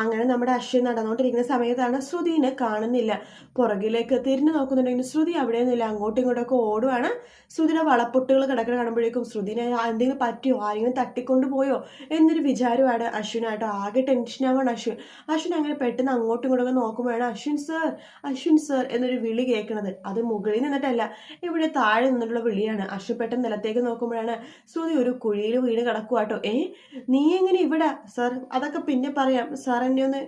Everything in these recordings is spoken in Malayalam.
അങ്ങനെ നമ്മുടെ അശ്വിൻ നടന്നുകൊണ്ടിരിക്കുന്ന സമയത്താണ് ശ്രുതിനെ കാണുന്നില്ല. പുറകിലേക്ക് തിരിഞ്ഞു നോക്കുന്നുണ്ടെങ്കിൽ ശ്രുതി അവിടെ നിന്നില്ല. അങ്ങോട്ടും ഇങ്ങോട്ടൊക്കെ ഓടുവാണ്. ശ്രുതിയുടെ വളപ്പൊട്ടുകൾ കിടക്കണ കാണുമ്പോഴേക്കും ശ്രുതിനെ എന്തെങ്കിലും പറ്റിയോ? ആരെങ്കിലും തട്ടിക്കൊണ്ട് പോയോ? എന്നൊരു വിചാരമാണ് അശ്വിനായിട്ട്. ആകെ ടെൻഷനാവാണ് അശ്വിൻ. അശ്വിൻ അങ്ങനെ പെട്ടെന്ന് അങ്ങോട്ടും ഇങ്ങോട്ടൊക്കെ നോക്കുമ്പോഴാണ് അശ്വിൻ സർ അശ്വിൻ സർ എന്നൊരു വിളി കേൾക്കുന്നത്. അത് മുകളിൽ നിന്നിട്ടല്ല ഇവിടെ താഴെ നിന്നിട്ടുള്ള വിളിയാണ്. അശ്വിൻ പെട്ടെന്ന് നിലത്തേക്ക് നോക്കുമ്പോഴാണ് ശ്രുതി ഒരു കുഴിയിൽ വീണ് കിടക്കുവാട്ടോ. ഏ നീ എങ്ങനെ ഇവിടെ? സാർ അതൊക്കെ പിന്നെ പറയാം. സാർ എന്നെ ഒന്ന്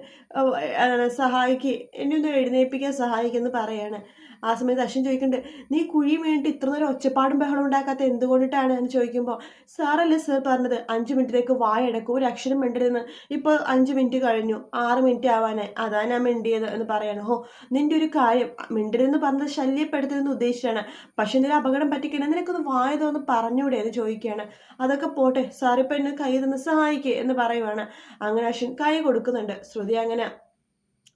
സഹായിക്ക് എന്നെ ഒന്ന് എഴുന്നേൽപ്പിക്കാൻ സഹായിക്കുമെന്ന് പറയാണ്. ആ സമയത്ത് അശ്വൻ ചോദിക്കുന്നുണ്ട് നീ കുഴി വീണിട്ട് ഇത്ര നേരം ഒച്ചപ്പാടും ബഹളം ഉണ്ടാക്കാത്ത എന്തുകൊണ്ടിട്ടാണ്? എന്ന് ചോദിക്കുമ്പോൾ സാറല്ലേ സർ പറഞ്ഞത് അഞ്ച് മിനിറ്റിലേക്ക് വായടക്കും ഒരു അക്ഷരം മിണ്ടരുതെന്ന്. ഇപ്പോൾ അഞ്ച് മിനിറ്റ് കഴിഞ്ഞു ആറ് മിനിറ്റ് ആവാനായി. അതാ ഞാൻ മിണ്ടിയത് എന്ന് പറയണം. ഹോ നിന്റെ ഒരു കാര്യം മിണ്ടരുതെന്ന് പറഞ്ഞത് ശല്യപ്പെടുത്തരുതെന്ന് ഉദ്ദേശിച്ചാണ്. പക്ഷെ എന്തെങ്കിലും അപകടം പറ്റിക്കണം? നിനക്കൊന്ന് വായതോ എന്ന് പറഞ്ഞൂടെ എന്ന് ചോദിക്കുകയാണ്. അതൊക്കെ പോട്ടെ സാറിപ്പോൾ എന്നെ കൈ തന്ന് സഹായിക്കേ എന്ന് പറയുവാണ്. അങ്ങനെ അശ്വൻ കൈ കൊടുക്കുന്നുണ്ട്. ശ്രുതി അങ്ങനെ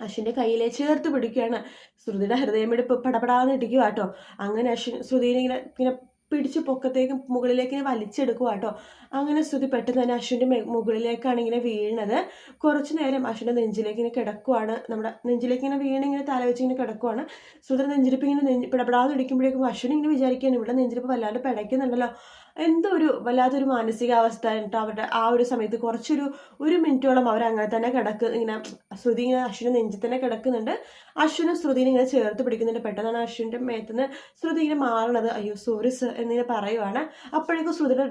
അശ്വിന്റെ കയ്യിലെ ചേർത്ത് പിടിക്കുകയാണ്. ശ്രുതിയുടെ ഹൃദയമെടുപ്പ് പടപടാന്ന് ഇടിക്കുക കേട്ടോ. അങ്ങനെ അശ്വിൻ ശ്രുതിനെ ഇങ്ങനെ ഇങ്ങനെ പിടിച്ച് പൊക്കത്തേക്ക് മുകളിലേക്ക് ഇങ്ങനെ വലിച്ചെടുക്കുക കേട്ടോ. അങ്ങനെ ശ്രുതി പെട്ടെന്ന് തന്നെ അശ്വിന്റെ മുകളിലേക്കാണ് ഇങ്ങനെ വീണത്. കുറച്ച് നേരം അശ്വിന്റെ നെഞ്ചിലേക്ക് ഇങ്ങനെ കിടക്കുവാണ്. നമ്മുടെ നെഞ്ചിലേക്ക് ഇങ്ങനെ വീണ് ഇങ്ങനെ തല വെച്ച് ഇങ്ങനെ കിടക്കുവാണ്. ശ്രുതിയുടെ നെഞ്ചിരിപ്പ് ഇങ്ങനെ നെഞ്ച് പിടപെടാതെ ഇടിക്കുമ്പോഴേക്കും അശ്വിൻ ഇങ്ങനെ വിചാരിക്കുകയാണ് ഇവിടെ നെഞ്ചിരിപ്പ് വല്ലാണ്ട് പിടയ്ക്കുന്നുണ്ടല്ലോ. എന്തോ ഒരു വല്ലാത്തൊരു മാനസികാവസ്ഥ കേട്ടോ അവരുടെ ആ ഒരു സമയത്ത് കുറച്ചൊരു ഒരു മിനിറ്റോളം അവർ അങ്ങനെ തന്നെ കിടക്ക് ഇങ്ങനെ ശ്രുതി ഇങ്ങനെ അശ്വിനെ നെഞ്ചിൽ തന്നെ കിടക്കുന്നുണ്ട്. അശ്വിനും ശ്രുതിനെ ഇങ്ങനെ ചേർത്ത് പിടിക്കുന്നുണ്ട്. പെട്ടെന്നാണ് അശ്വിന്റെ മേത്തുനിന്ന് ശ്രുതി ഇങ്ങനെ മാറണത് അയ്യോ സോറി സർ എന്നിങ്ങനെ പറയുവാണ്. അപ്പോഴേക്കും ശ്രുതിയുടെ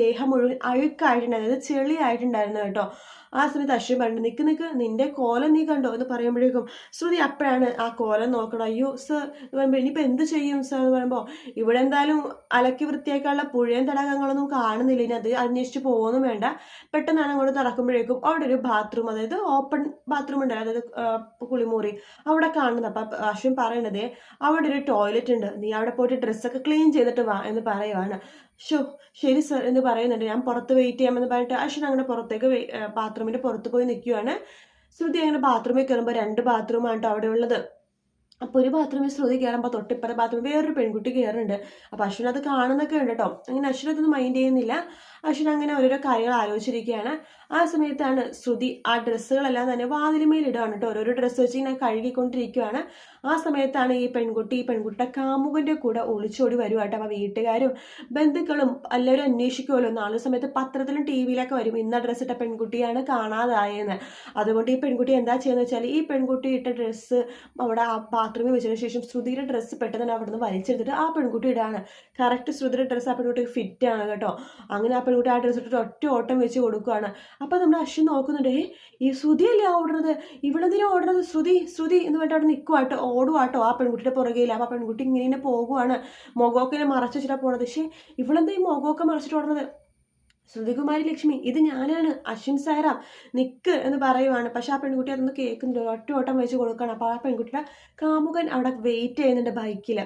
ദേഹം മുഴുവൻ അഴുക്കായിട്ടുണ്ടായിരുന്നു അതായത് ചെളിയായിട്ടുണ്ടായിരുന്നു കേട്ടോ. ആ സമയത്ത് അശ്വിൻ പറഞ്ഞു നിൽക്ക് നിൽക്ക് നിന്റെ കോലം നീ കണ്ടോ? എന്ന് പറയുമ്പോഴേക്കും ശ്രുതി അപ്പോഴാണ് ആ കോലം നോക്കണം അയ്യോ സർ എന്ന് പറയുമ്പോൾ ഇനിയിപ്പോൾ എന്ത് ചെയ്യും സർ എന്ന് പറയുമ്പോൾ ഇവിടെ എന്തായാലും അലക്കി വൃത്തിയാക്കാനുള്ള പുഴയും തടാകങ്ങളൊന്നും കാണുന്നില്ല. ഇനി അത് അന്വേഷിച്ച് പോകുന്നു വേണ്ട. പെട്ടെന്നാണ് അങ്ങോട്ട് നടക്കുമ്പോഴേക്കും അവിടെ ഒരു ബാത്റൂം അതായത് ഓപ്പൺ ബാത്റൂം ഉണ്ട് അതായത് കുളിമുറി. അവിടെ കാണുന്നത്. അപ്പം അശ്വിൻ പറയണത് അവിടെ ഒരു ടോയ്ലറ്റ് ഉണ്ട്. നീ അവിടെ പോയിട്ട് ഡ്രസ്സൊക്കെ ക്ലീൻ ചെയ്തിട്ട് വാ എന്ന് പറയുവാണ്. ഷോ ശരി സർ എന്ന് പറയുന്നുണ്ട്. ഞാൻ പുറത്ത് വെയിറ്റ് ചെയ്യാമെന്ന് പറഞ്ഞിട്ട് അശ്വിൻ അങ്ങനെ പുറത്തേക്ക് ബാത്റൂമിന്റെ പുറത്ത് പോയി നിൽക്കുകയാണ് ശ്രുതി അങ്ങനെ ബാത്റൂമിൽ കയറുമ്പോൾ രണ്ട് ബാത്റൂമാണ് കേട്ടോ അവിടെ ഉള്ളത്. അപ്പോൾ ഒരു ബാത്റൂമിൽ ശ്രുതി കയറുമ്പോൾ തൊട്ടിപ്പുറ ബാത്റൂമിൽ വേറൊരു പെൺകുട്ടി കയറുന്നുണ്ട്. അപ്പോൾ അശ്വിൻ അത് കാണുന്നൊക്കെ ഉണ്ട് കേട്ടോ അങ്ങനെ അശ്വിൻ അതൊന്നും മൈൻഡ് ചെയ്യുന്നില്ല. അശ്വിൻ അങ്ങനെ ഓരോരോ കാര്യങ്ങൾ ആലോചിച്ചിരിക്കുകയാണ്. ആ സമയത്താണ് ശ്രുതി ആ ഡ്രസ്സുകളെല്ലാം തന്നെ വാതിലുമേലിടുകയാണ് കേട്ടോ. ഓരോരോ ഡ്രസ്സ് വെച്ച് ഇങ്ങനെ കഴുകിക്കൊണ്ടിരിക്കുകയാണ് ആ സമയത്താണ് ഈ പെൺകുട്ടി ഈ പെൺകുട്ടിയുടെ കാമുകന്റെ കൂടെ ഒളിച്ചോടി വരുവാട്ടോ അപ്പോൾ വീട്ടുകാരും ബന്ധുക്കളും എല്ലാവരും അന്വേഷിക്കുമല്ലോ നാളെ സമയത്ത് പത്രത്തിലും ടി വിയിലൊക്കെ വരും. ഇന്ന ഡ്രസ്സ് ഇട്ട പെൺകുട്ടിയാണ് കാണാതായെന്ന്. അതുകൊണ്ട് ഈ പെൺകുട്ടി എന്താ ചെയ്യുന്നത് വെച്ചാൽ ഈ പെൺകുട്ടി ഇട്ട ഡ്രസ്സ് അവിടെ ആ ബാത്റൂമിൽ വെച്ചതിന് ശേഷം ശ്രുതിയുടെ ഡ്രസ്സ് പെട്ടെന്ന് അവിടെ നിന്ന് വലിച്ചെടുത്തിട്ട് ആ പെൺകുട്ടി ഇടാണ്. കറക്റ്റ് ശ്രുതിയുടെ ഡ്രസ്സ് ആ പെൺകുട്ടിക്ക് ഫിറ്റ് ആണ് കേട്ടോ. അങ്ങനെ ആ പെൺകുട്ടി ആ ഡ്രസ്സ് ഇട്ടിട്ട് ഒറ്റ ഓട്ടം വെച്ച് കൊടുക്കുകയാണ് അപ്പോൾ നമ്മൾ അശ്വിൻ നോക്കുന്നുണ്ട് ഏ ഈ ശ്രുതിയല്ലേ ഓടുന്നത്? ഇവളെന്തിനാ ഓടുന്നത്? ശ്രുതി ശ്രുതി എന്ന് പറഞ്ഞിട്ട് അവിടെ നിൽക്കുവാട്ടോ ഓടുവാട്ടോ ആ പെൺകുട്ടിയുടെ പുറകെയില്ല അപ്പോൾ ആ പെൺകുട്ടി ഇങ്ങനെ തന്നെ പോകുവാണ് മുഖമൊക്കെ മറച്ചു പോണത്. പക്ഷേ ഇവളെന്താ ഈ മുഖമൊക്കെ മറച്ചിട്ട് ഓടുന്നത്? ശ്രുതികുമാരി ലക്ഷ്മി ഇത് ഞാനാണ് അശ്വിൻ സാറാം നിക്ക് എന്ന് പറയുവാണ്. പക്ഷെ ആ പെൺകുട്ടി അതൊന്നും കേൾക്കുന്നുണ്ട് ഒറ്റ ഓട്ടം വെച്ച് കൊടുക്കുകയാണ് അപ്പോൾ ആ പെൺകുട്ടിയുടെ കാമുകൻ അവിടെ വെയിറ്റ് ചെയ്യുന്നുണ്ട് ബൈക്കിൽ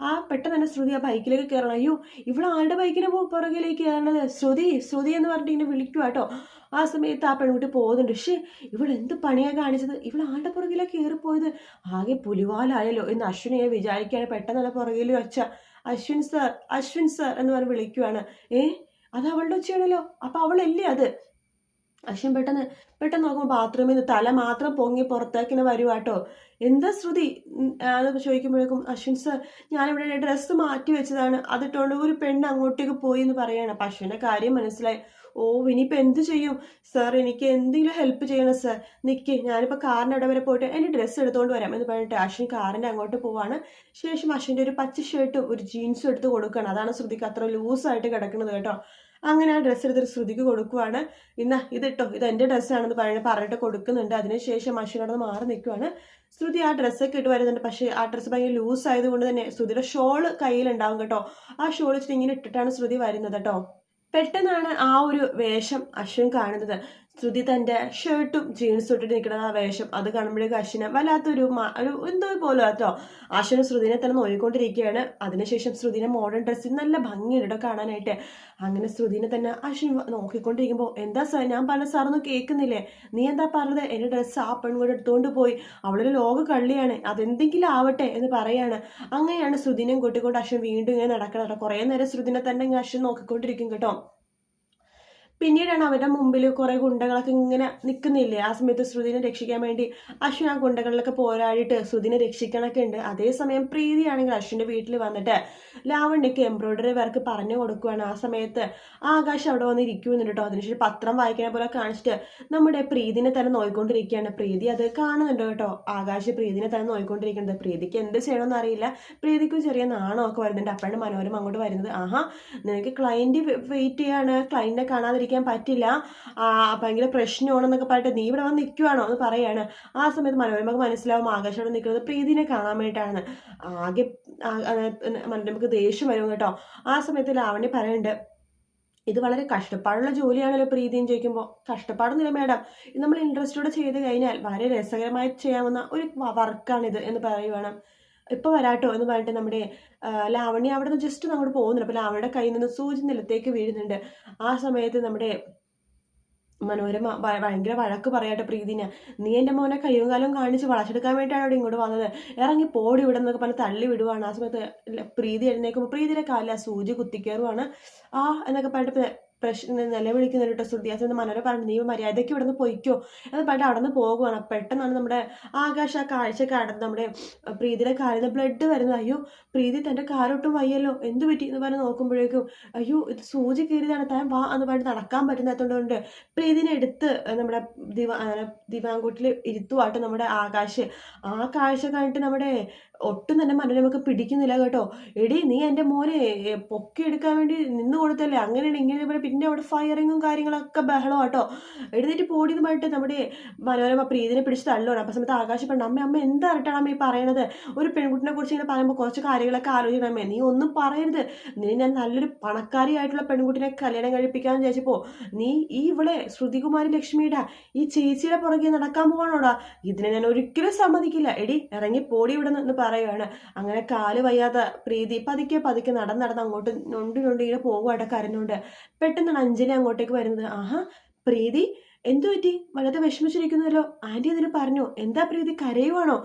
ആ പെട്ടെന്ന് തന്നെ ശ്രുതി ആ ബൈക്കിലേക്ക് കയറണം. അയ്യോ ഇവിടെ ആരുടെ ബൈക്കിന് പുറകിലേക്ക് കയറണത്? ശ്രുതി ശ്രുതി എന്ന് പറഞ്ഞിട്ട് ഇങ്ങനെ വിളിക്കുക കേട്ടോ. ആ സമയത്ത് ആ പെൺകുട്ടി പോകുന്നുണ്ട്. പക്ഷേ ഇവിടെ എന്ത് പണിയാണ് കാണിച്ചത്? ഇവിടെ ആളുടെ പുറകിലേക്ക് കയറിപ്പോയത്? ആകെ പുലിവാലായല്ലോ എന്ന് അശ്വിനെ വിചാരിക്കുകയാണ്. പെട്ടെന്ന് തന്നെ പുറകിൽ വെച്ച അശ്വിൻ സർ അശ്വിൻ സർ എന്ന് പറഞ്ഞ് വിളിക്കുവാണ്. ഏ അത് അവളുടെ ഉച്ചയാണല്ലോ. അപ്പം അവളല്ലേ അത്? അശ്വിൻ പെട്ടെന്ന് പെട്ടെന്ന് നോക്കുമ്പോൾ ബാത്റൂമിൽ നിന്ന് തല മാത്രം പൊങ്ങി പുറത്തേക്കിനെ വരുവാട്ടോ എന്താ ശ്രുതി? അത് ചോദിക്കുമ്പോഴേക്കും അശ്വിൻ സർ ഞാനിവിടെ ഡ്രസ്സ് മാറ്റി വെച്ചതാണ്. അതിട്ടുകൊണ്ട് ഒരു പെണ്ണ് അങ്ങോട്ടേക്ക് പോയി എന്ന് പറയാണ്. അപ്പം അശ്വിന്റെ കാര്യം മനസ്സിലായി. ഓ ഇനിയിപ്പോൾ എന്ത് ചെയ്യും? സാർ എനിക്ക് എന്തെങ്കിലും ഹെൽപ്പ് ചെയ്യണം സാർ നിൽക്ക് ഞാനിപ്പോൾ കാറിന്റെ അവിടെ വരെ പോയിട്ട് എന്റെ ഡ്രസ്സ് എടുത്തുകൊണ്ട് വരാം എന്ന് പറഞ്ഞിട്ട് അശ്വിൻ കാറിന്റെ അങ്ങോട്ട് പോവാണ്. ശേഷം അശ്വിന്റെ ഒരു പച്ച ഷർട്ടും ഒരു ജീൻസും എടുത്ത് കൊടുക്കുകയാണ് അതാണ് ശ്രുതിക്ക് അത്ര ലൂസായിട്ട് കിടക്കുന്നത് കേട്ടോ. അങ്ങനെ ആ ഡ്രസ്സ് എടുത്തിട്ട് ശ്രുതിക്ക് കൊടുക്കുവാണ്. ഇന്ന ഇതിട്ടോ ഇത് എന്റെ ഡ്രസ്സാണെന്ന് പറഞ്ഞ് പറഞ്ഞിട്ട് കൊടുക്കുന്നുണ്ട്. അതിനുശേഷം അശ്വിനോട് മാറി നിൽക്കുവാണ് ശ്രുതി ആ ഡ്രസ്സൊക്കെ ഇട്ട് വരുന്നുണ്ട്. പക്ഷേ ആ ഡ്രസ്സ് ഭയങ്കര ലൂസ് ആയതുകൊണ്ട് തന്നെ ശ്രുതിയുടെ ഷോൾ കയ്യിലുണ്ടാവും കേട്ടോ. ആ ഷോൾ വെച്ചിട്ട് ഇങ്ങനെ ഇട്ടിട്ടാണ് ശ്രുതി വരുന്നത് കേട്ടോ. പെട്ടെന്നാണ് ആ ഒരു വേഷം അശ്വിൻ കാണുന്നത്. ശ്രുതി തന്റെ ഷർട്ടും ജീൻസും ഇട്ടിട്ട് നിൽക്കുന്ന ആ വേഷം. അത് കാണുമ്പോഴേക്കും അശ്വിന് വല്ലാത്തൊരു ഒരു എന്തോ പോലെ കേട്ടോ അശ്വിന് ശ്രുതിനെ തന്നെ നോയിക്കൊണ്ടിരിക്കുകയാണ് അതിനുശേഷം ശ്രുതിനെ മോഡേൺ ഡ്രസ്സിൽ നല്ല ഭംഗിയുണ്ട് കാണാനായിട്ട്. അങ്ങനെ ശ്രുതിനെ തന്നെ അശ്വിൻ നോക്കിക്കൊണ്ടിരിക്കുമ്പോൾ എന്താ സാർ ഞാൻ പറഞ്ഞ സാറൊന്നും കേൾക്കുന്നില്ലേ? നീ എന്താ പറഞ്ഞത്? എന്റെ ഡ്രസ്സ് ആ പെൺകൂടെ എടുത്തുകൊണ്ട് പോയി. അവളൊരു ലോക കള്ളിയാണ്. അതെന്തെങ്കിലും ആവട്ടെ എന്ന് പറയാണ്. അങ്ങനെയാണ് ശ്രുതിനെയും കൂട്ടിക്കൊണ്ട് അശ്വിൻ വീണ്ടും ഇങ്ങനെ നടക്കണം കുറേ നേരം ശ്രുതിനെ തന്നെ ഇങ്ങനെ അശ്വിൻ നോക്കിക്കൊണ്ടിരിക്കും കേട്ടോ. പിന്നീടാണ് അവരുടെ മുമ്പിൽ കുറേ ഗുണ്ടകളൊക്കെ ഇങ്ങനെ നിൽക്കുന്നില്ലേ ആ സമയത്ത് ശ്രുതിനെ രക്ഷിക്കാൻ വേണ്ടി അശ്വിൻ ആ ഗുണ്ടകളിലൊക്കെ പോരാടിയിട്ട് ശ്രുതിനെ രക്ഷിക്കണമൊക്കെ ഉണ്ട്. അതേസമയം പ്രീതിയാണെങ്കിൽ അശ്വിന്റെ വീട്ടിൽ വന്നിട്ട് ലാവണ്യക്ക് എംബ്രോയിഡറി വർക്ക് പറഞ്ഞു കൊടുക്കുകയാണ് ആ സമയത്ത് ആകാശ് അവിടെ വന്ന് ഇരിക്കുന്നുണ്ട് അതിനുശേഷം പത്രം വായിക്കുന്ന പോലെ കാണിച്ചിട്ട് നമ്മുടെ പ്രീതിനെ തന്നെ നോയിക്കൊണ്ടിരിക്കുകയാണ്. പ്രീതി അത് കാണുന്നുണ്ട് കേട്ടോ? ആകാശ് പ്രീതിനെ തന്നെ നോയിക്കൊണ്ടിരിക്കുന്നത് പ്രീതിക്ക് എന്ത് ചെയ്യണമെന്ന് അറിയില്ല. പ്രീതിക്ക് ചെറിയ നാണമൊക്കെ വരുന്നുണ്ട്. അപ്പോഴാണ് മനോരമ അങ്ങോട്ട് വരുന്നത്. ആഹാ നിനക്ക് ക്ലയന്റ് വെയിറ്റ് ചെയ്യാണ്. ക്ലയന്റിനെ കാണാതിരിക്കാൻ പറ്റില്ല. ആ, ഭയങ്കര പ്രശ്നമാണെന്നൊക്കെ പറഞ്ഞിട്ട് നീ ഇവിടെ വന്ന് നിൽക്കുവാണോ എന്ന് പറയാണ്. ആ സമയത്ത് മനോരമക്ക് മനസ്സിലാവും ആകാശ് അവിടെ നിൽക്കുന്നത് പ്രീതിനെ കാണാൻ വേണ്ടിയിട്ടാണ്. ആകെ മനോരമക്ക് ദേഷ്യം വരും കേട്ടോ. ആ സമയത്ത് ലാവണ്യ പറയുന്നുണ്ട് ഇത് വളരെ കഷ്ടപ്പാടുള്ള ജോലിയാണല്ലോ പ്രീതിയും ചോദിക്കുമ്പോൾ കഷ്ടപ്പാടൊന്നുമില്ല മാഡം. ഇത് നമ്മൾ ഇൻട്രസ്റ്റോടെ ചെയ്ത് കഴിഞ്ഞാൽ വളരെ രസകരമായി ചെയ്യാവുന്ന ഒരു വർക്കാണിത് എന്ന് പറയുവാണ്. ഇപ്പോൾ വരാട്ടോ എന്ന് പറഞ്ഞിട്ട് നമ്മുടെ ലാവണ്യ അവിടെ നിന്ന് ജസ്റ്റ് അങ്ങോട്ട് പോകുന്നുണ്ട്. അപ്പോൾ ലാവണ്യയുടെ കയ്യിൽ നിന്ന് സൂചി നിലത്തേക്ക് വീഴുന്നുണ്ട്. ആ സമയത്ത് നമ്മുടെ മനോരമ ഭയങ്കര വഴക്ക് പറയാട്ടെ പ്രീതിന്. നീ എന്റെ മോനെ കയ്യും കാലം കാണിച്ച് വളച്ചെടുക്കാൻ വേണ്ടിയിട്ടാണ് അവിടെ ഇങ്ങോട്ട് വന്നത്? ഇറങ്ങി പോടി ഇവിടെ എന്നൊക്കെ പറഞ്ഞ് തള്ളി വിടുവാണ്. ആ സമയത്ത് പ്രീതി എഴുന്നേക്കുമ്പോൾ പ്രീതിയുടെ കാലിൽ ആ സൂചി കുത്തിക്കയറുവാണ് ആ എന്നൊക്കെ പറഞ്ഞിട്ട് പ്രശ്നം നിലവിളിക്കുന്നുണ്ട് കേട്ടോ ആ എന്ന് മനോരമ പറഞ്ഞു. നീ മര്യാദയ്ക്ക് ഇവിടെ നിന്ന് പൊയ്ക്കോ. എന്ന് പറഞ്ഞിട്ട് അവിടെ നിന്ന് പോകുവാണ്. പെട്ടെന്നാണ് നമ്മുടെ ആകാശ ആ കാഴ്ച കാണുന്നത്. നമ്മുടെ പ്രീതിയുടെ കാലിൽ ബ്ലഡ് വരുന്നത്. അയ്യോ പ്രീതി തന്റെ കാലൊട്ടും വയ്യല്ലോ. എന്ത് പറ്റി എന്ന് പറഞ്ഞ് നോക്കുമ്പോഴേക്കും അയ്യോ ഇത് സൂചി കയറിയതാണ് താൻ വാ എന്ന് പറഞ്ഞ് നടക്കാൻ പറ്റുന്നതുകൊണ്ട് പ്രീതിനെ എടുത്ത് നമ്മുടെ ദിവാ ദിവാങ്കൂട്ടിൽ ഇരുത്തുവാട്ട് നമ്മുടെ ആകാശ്. ആ കാഴ്ച കണ്ടിട്ട് നമ്മുടെ ഒട്ടും തന്നെ മനോരമക്ക് പിടിക്കുന്നില്ല കേട്ടോ. എടി നീ എന്റെ മോനെ പൊക്കി എടുക്കാൻ വേണ്ടി നിന്ന് കൊടുത്തല്ലേ? അങ്ങനെയാണ് ഇങ്ങനെ പറയും പിന്നെ അവിടെ ഫയറിങ്ങും കാര്യങ്ങളൊക്കെ ബഹളം കേട്ടോ എഴുന്നേറ്റ് പോടിയതുമായിട്ട് നമ്മുടെ മനോരമ പ്രീതിനെ പിടിച്ച് തള്ളുവാണ്. അപ്പം സമയത്ത് ആകാശ് പറഞ്ഞു അമ്മ അമ്മ എന്താ അറിയിട്ടാണ് അമ്മ ഈ പറയണത്? ഒരു പെൺകുട്ടിനെ കുറിച്ച് ഇങ്ങനെ പറയുമ്പോൾ കുറച്ച് കാര്യങ്ങളൊക്കെ ആലോചിക്കണം അമ്മേ നീ ഒന്നും പറയരുത്. നീ ഞാൻ നല്ലൊരു പണക്കാരിയായിട്ടുള്ള പെൺകുട്ടിനെ കല്യാണം കഴിപ്പിക്കാമെന്ന് വിചാരിച്ചപ്പോൾ നീ ഈ ഇവിടെ ശ്രുതികുമാരി ലക്ഷ്മിയുടെ ഈ ചേച്ചിയുടെ പുറകെ നടക്കാൻ പോകാനോടാ ഇതിനെ ഞാൻ ഒരിക്കലും സമ്മതിക്കില്ല. എടി ഇറങ്ങി പോടി ഇവിടെ നിന്ന് പറയുകയാണ് അങ്ങനെ കാൽ വയ്യാത്ത പ്രീതി പതുക്കെ പതുക്കെ നടന്ന് നടന്ന് അങ്ങോട്ട് നൊണ്ടി നൊണ്ടി ഇങ്ങനെ പോകുവാട്ടെ കരഞ്ഞുകൊണ്ട്. പെട്ടെന്നാണ് അഞ്ജലി അങ്ങോട്ടേക്ക് വരുന്നത്. ആഹാ പ്രീതി എന്തു പറ്റി? വളരെ വിഷമിച്ചിരിക്കുന്നല്ലോ. ആന്റി അതിന് പറഞ്ഞു. എന്താ പ്രീതി കരയുവാണോ?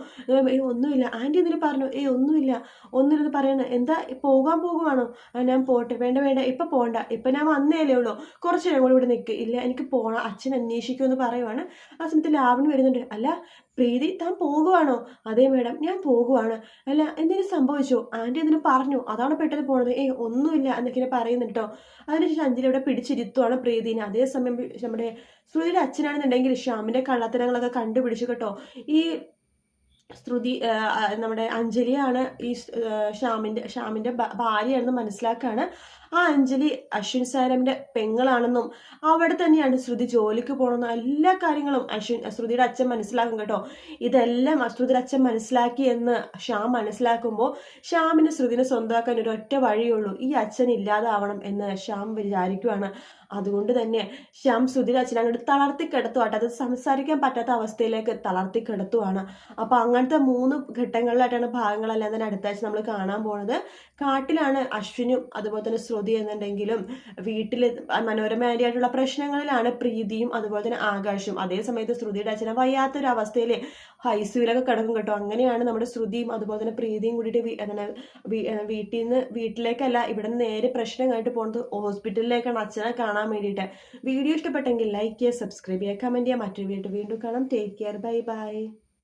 ഒന്നുമില്ല. ആന്റി അതിന് പറഞ്ഞു. ഏ ഒന്നുമില്ല. ഒന്നിരുന്ന് പറയണ. എന്താ പോകാൻ പോകുവാണോ? ഞാൻ പോട്ടെ. വേണ്ട വേണ്ട. ഇപ്പം പോണ്ട. ഇപ്പം ഞാൻ വന്നേലേ ഉള്ളൂ. കുറച്ച് നേരം കൂടി ഇവിടെ നിൽക്കുക ഇല്ല എനിക്ക് പോകണം അച്ഛൻ അന്വേഷിക്കുമെന്ന് പറയുവാണ്. ആ സമയത്ത് ലാവണി വരുന്നുണ്ട്. അല്ല പ്രീതി താൻ പോകുവാണോ? അതെ മേഡം ഞാൻ പോകുവാണ്. അല്ല എന്തെങ്കിലും സംഭവിച്ചോ? ആന്റി എന്തിനും പറഞ്ഞു? അതാണ് പെട്ടെന്ന് പോണത്? ഏയ് ഒന്നുമില്ല എന്നൊക്കെ പറയുന്നുട്ടോ അതിനുശേഷം അഞ്ജലി ഇവിടെ പിടിച്ചിരുത്തുവാണ് പ്രീതിനെ. അതേസമയം നമ്മുടെ ശ്രുതിയുടെ അച്ഛനാണെന്നുണ്ടെങ്കിൽ ശ്യാമിന്റെ കള്ളത്തരങ്ങളൊക്കെ കണ്ടുപിടിച്ചു കേട്ടോ. ഈ ശ്രുതി നമ്മുടെ അഞ്ജലിയാണ് ഈ ശ്യാമിന്റെ ഭ- ഭാര്യയാണെന്ന് മനസ്സിലാക്കാണ്. ആ അഞ്ജലി അശ്വിൻ സാരമിന്റെ പെങ്ങളാണെന്നും അവിടെ തന്നെയാണ് ശ്രുതി ജോലിക്ക് പോകണമെന്നും എല്ലാ കാര്യങ്ങളും അശ്വിൻ ശ്രുതിയുടെ അച്ഛൻ മനസ്സിലാക്കും കേട്ടോ. ഇതെല്ലാം ശ്രുതിയുടെ അച്ഛൻ മനസ്സിലാക്കി എന്ന് ശ്യാം മനസ്സിലാക്കുമ്പോൾ ശ്യാമിന് ശ്രുതിനെ സ്വന്തമാക്കാൻ ഒരു ഒറ്റ വഴിയുള്ളൂ. ഈ അച്ഛൻ ഇല്ലാതാവണം എന്ന് ശ്യാം വിചാരിക്കുവാണ്. അതുകൊണ്ട് തന്നെ ശ്യാം ശ്രുതിയുടെ അച്ഛനെ അങ്ങോട്ട് തളർത്തി കിടത്തുവാട്ടെ അത് സംസാരിക്കാൻ പറ്റാത്ത അവസ്ഥയിലേക്ക് തളർത്തി കിടത്തുവാണ്. അപ്പോൾ അങ്ങനത്തെ മൂന്ന് ഘട്ടങ്ങളിലായിട്ടാണ് ഭാഗങ്ങളെല്ലാം തന്നെ അടുത്ത ആഴ്ച നമ്മൾ കാണാൻ പോണത്. കാട്ടിലാണ് അശ്വിനും അതുപോലെ തന്നെ ശ്രുതി എന്നുണ്ടെങ്കിലും വീട്ടിൽ മനോരമയായിട്ടുള്ള പ്രശ്നങ്ങളിലാണ് പ്രീതിയും അതുപോലെ തന്നെ ആകാശും അതേ സമയത്ത് ശ്രുതിയുടെ അച്ഛനെ വയ്യാത്തൊരവസ്ഥയിൽ ഹൈസുവിലൊക്കെ കിടക്കും കേട്ടോ. അങ്ങനെയാണ് നമ്മുടെ ശ്രുതിയും അതുപോലെ തന്നെ പ്രീതിയും കൂടിയിട്ട് അങ്ങനെ വീട്ടിൽ നിന്ന് വീട്ടിലേക്കല്ല ഇവിടെ നിന്ന് നേരെ പ്രശ്നമായിട്ട് പോകുന്നത് ഹോസ്പിറ്റലിലേക്കാണ് അച്ഛനെ കാണാൻ വേണ്ടിയിട്ട്. വീഡിയോ ഇഷ്ടപ്പെട്ടെങ്കിൽ ലൈക്ക് ചെയ്യുക സബ്സ്ക്രൈബ് ചെയ്യുക കമന്റ് ചെയ്യുക. മറ്റൊരു വീഡിയോ വീണ്ടും കാണാം. Take care bye bye